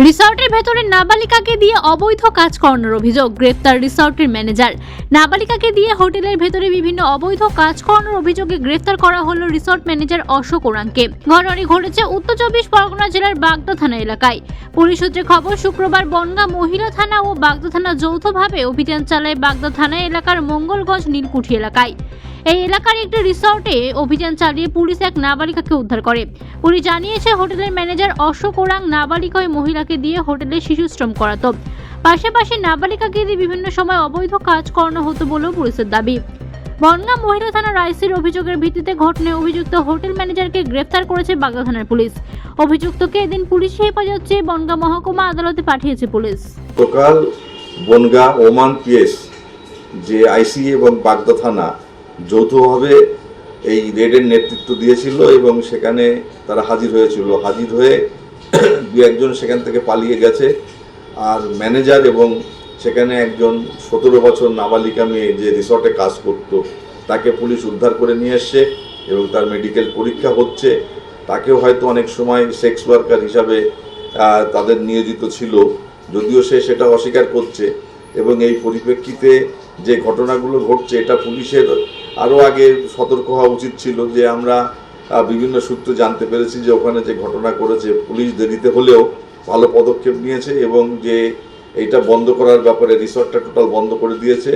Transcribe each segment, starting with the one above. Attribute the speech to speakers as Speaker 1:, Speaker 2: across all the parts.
Speaker 1: রিসর্টের ভেতরে নাবালিকাকে দিয়ে অবৈধ কাজ করানোর অভিযোগ, গ্রেপ্তার রিসর্টের ম্যানেজার। নাবালিকাকে দিয়ে হোটেলের ভেতরে বিভিন্ন অবৈধ কাজ করানোর অভিযোগে গ্রেফতার করা হলো রিসর্ট ম্যানেজার অশোক ওরাংকে। ঘটনাটি ঘটেছে উত্তর চব্বিশ পরগনা জেলার বাগদা থানা এলাকায়। পুলিশ সূত্রে খবর, শুক্রবার বনগা মহিলা থানা ও বাগদা থানা যৌথভাবে অভিযান চালায় বাগদা থানা এলাকার মঙ্গলগঞ্জ নীলকুঠি এলাকায়। এই এলাকার একটি রিসর্টে অভিযান চালিয়ে পুলিশ এক নাবালিকাকে উদ্ধার করে। পুলিশ জানিয়েছে, হোটেলের ম্যানেজার অশোক ওরাং নাবালিকা মহিলাকে দিয়ে হোটেলে শিশু শ্রম করাতো। পাশাপাশি নাবালিকাকে দিয়ে বিভিন্ন সময় অবৈধ কাজ করানো হতো বলেও পুলিশের দাবি। বনগাঁ মহিলা থানার আইসির অভিযোগের ভিত্তিতে ঘটনায় অভিযুক্ত হোটেল ম্যানেজারকে গ্রেফতার করেছে বাগদা থানার পুলিশ। অভিযুক্তকে এদিন পুলিশি হেফাজত চেয়ে বনগাঁ মহকুমা আদালতে পাঠিয়েছে পুলিশ।
Speaker 2: গতকাল বনগা ওমান পিএস, যে আইসি এবং বাগদা থানা যৌথভাবে এই রেডের নেতৃত্ব দিয়েছিল এবং সেখানে তারা হাজির হয়েছিল। হাজির হয়ে দু একজন সেখান থেকে পালিয়ে গেছে। আর ম্যানেজার এবং সেখানে একজন সতেরো বছর নাবালিকা মেয়ে যে রিসর্টে কাজ করতো, তাকে পুলিশ উদ্ধার করে নিয়ে এসছে এবং তার মেডিকেল পরীক্ষা হচ্ছে। তাকেও হয়তো অনেক সময় সেক্স ওয়ার্কার হিসাবে তাদের নিয়োজিত ছিল। যদিও সে সেটা অস্বীকার করছে এবং এই পরিপ্রেক্ষিতে যে ঘটনাগুলো ঘটছে, এটা পুলিশের আরও আগে সতর্ক হওয়া উচিত ছিল যে আমরা বিভিন্ন সূত্রে জানতে পেরেছি যে ওখানে যে ঘটনা করেছে, পুলিশ দেরিতে হলেও ভালো পদক্ষেপ নিয়েছে এবং যে এটা বন্ধ করার ব্যাপারে রিসর্টটা টোটাল বন্ধ করে দিয়েছে।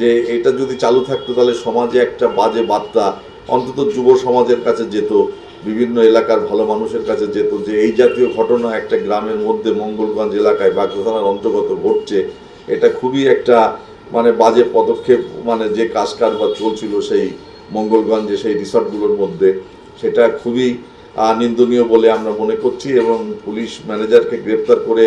Speaker 2: যে এটা যদি চালু থাকতো তাহলে সমাজে একটা বাজে বার্তা, অন্তত যুব সমাজের কাছে যেত, বিভিন্ন এলাকার ভালো মানুষের কাছে যেত যে এই জাতীয় ঘটনা একটা গ্রামের মধ্যে মঙ্গলগঞ্জ এলাকায় বাগদা অন্তর্গত ঘটছে। এটা খুবই একটা মানে বাজে পদক্ষেপ মানে যে কাজ কারবার চলছিল সেই মঙ্গলগঞ্জে, সেই রিসর্টগুলোর মধ্যে, সেটা খুবই নিন্দনীয় বলে আমরা মনে করছি এবং পুলিশ ম্যানেজারকে গ্রেপ্তার করে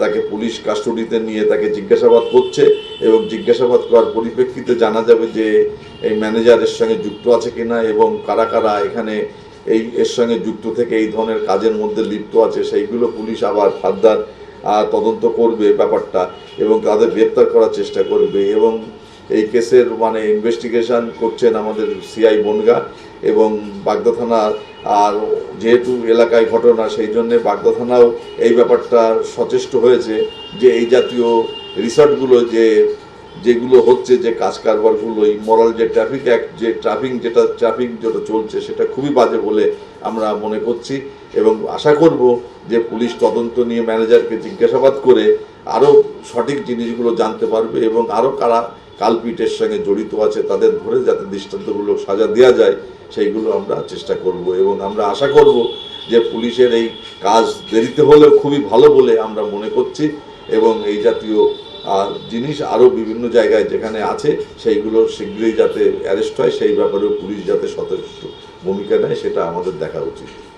Speaker 2: তাকে পুলিশ কাস্টডিতে নিয়ে তাকে জিজ্ঞাসাবাদ করছে এবং জিজ্ঞাসাবাদ করার পরিপ্রেক্ষিতে জানা যাবে যে এই ম্যানেজারের সঙ্গে যুক্ত আছে কিনা এবং কারা কারা এখানে এই এর সঙ্গে যুক্ত থেকে এই ধরনের কাজের মধ্যে লিপ্ত আছে, সেইগুলো পুলিশ আবার ফার্দার তদন্ত করবে ব্যাপারটা এবং তাদের গ্রেপ্তার করার চেষ্টা করবে এবং এই কেসের মানে ইনভেস্টিগেশন করছেন আমাদের সিআই বনগা এবং বাগদা থানা আর যেহেতু এলাকায় ঘটনা সেই জন্যে বাগদা থানাও এই ব্যাপারটা সচেষ্ট হয়েছে যে এই জাতীয় রিসর্টগুলো যে, যেগুলো হচ্ছে যে কাজ কারবারগুলো, এই মরাল যে ট্রাফিক অ্যাক্ট, যে ট্রাফিক যেটা ট্রাফিক যেটা চলছে সেটা খুবই বাজে বলে আমরা মনে করছি এবং আশা করব যে পুলিশ তদন্ত নিয়ে ম্যানেজারকে জিজ্ঞাসাবাদ করে আরও সঠিক জিনিসগুলো জানতে পারবে এবং আরও কারা কালপিটের সঙ্গে জড়িত আছে তাদের ধরে যাতে দৃষ্টান্তগুলো সাজা দেওয়া যায়, সেইগুলো আমরা চেষ্টা করব এবং আমরা আশা করব যে পুলিশের এই কাজ দেরিতে হলেও খুবই ভালো বলে আমরা মনে করছি এবং এই জাতীয় জিনিস আরও বিভিন্ন জায়গায় যেখানে আছে, সেইগুলো শীঘ্রই যাতে অ্যারেস্ট হয়, সেই ব্যাপারেও পুলিশ যাতে সতর্ক। ভূমিকা নেয় সেটা আমাদের দেখা উচিত।